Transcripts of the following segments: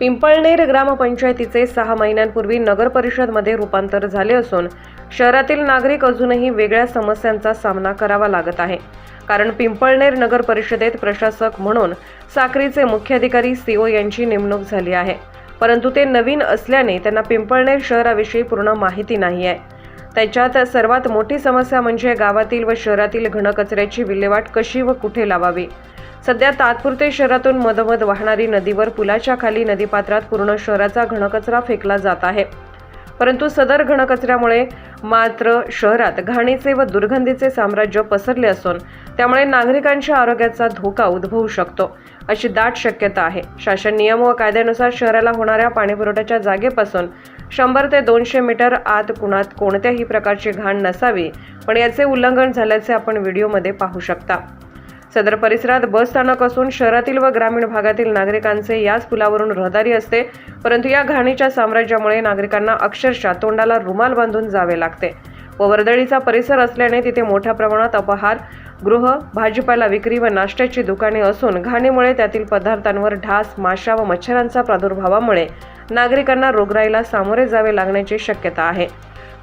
पिंपळनेर ग्रामपंचायतीचे सहा महिन्यांपूर्वी नगर परिषदमध्ये रूपांतर झाले असून शहरातील नागरिक अजूनही वेगळ्या समस्यांचा सामना करावा लागत आहे. कारण पिंपळनेर नगर परिषदेत प्रशासक म्हणून साक्रीचे मुख्याधिकारी सीओ यांची नेमणूक झाली आहे. परंतु ते नवीन असल्याने त्यांना पिंपळनेर शहराविषयी पूर्ण माहिती नाही आहे. त्याच्यात सर्वात मोठी समस्या म्हणजे गावातील व शहरातील घनकचऱ्याची विल्हेवाट कशी व कुठे लावावी? सध्या तात्पुरते शहरातून मधोमध वाहणारी नदीवर पुलाच्या खाली नदीपात्रात पूर्ण शहराचा घनकचरा फेकला जात आहे. परंतु सदर घनकचऱ्यामुळे मात्र शहरात घाणीचे व दुर्गंधीचे साम्राज्य पसरले असून त्यामुळे नागरिकांच्या आरोग्याचा धोका उद्भवू शकतो अशी दाट शक्यता आहे. शासन नियम व कायद्यानुसार शहराला होणाऱ्या पाणीपुरवठ्याच्या जागेपासून शंभर ते दोनशे मीटर आत कुणात कोणत्याही प्रकारची घाण नसावी पण याचे उल्लंघन झाल्याचे आपण व्हिडिओमध्ये पाहू शकता. सदर परिसरात बस स्थानक असून शहरातील व ग्रामीण भागातील नागरिकांचे याच पुलावरून रहदारी असते. परंतु या घाणीच्या साम्राज्यामुळे नागरिकांना अक्षरशः तोंडाला रुमाल बांधून जावे लागते. व वर्दळीचा परिसर असल्याने तिथे मोठ्या प्रमाणात अपहार गृह भाजीपाला विक्री व नाश्त्याची दुकाने असून घाणीमुळे त्यातील पदार्थांवर ढास माशा व मच्छरांचा प्रादुर्भावामुळे नागरिकांना रोगराईला सामोरे जावे लागण्याची शक्यता आहे.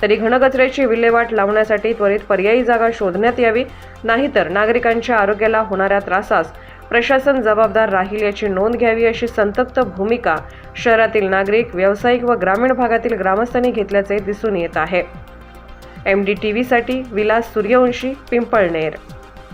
तरी घनकचऱ्याची विल्हेवाट लावण्यासाठी त्वरित पर्यायी जागा शोधण्यात यावी. नाहीतर नागरिकांच्या आरोग्याला होणाऱ्या त्रासास प्रशासन जबाबदार राहील याची नोंद घ्यावी अशी संतप्त भूमिका शहरातील नागरिक व्यावसायिक व ग्रामीण भागातील ग्रामस्थांनी घेतल्याचे दिसून येत आहे. एम डी टी व्हीसाठी विलास सूर्यवंशी पिंपळनेर.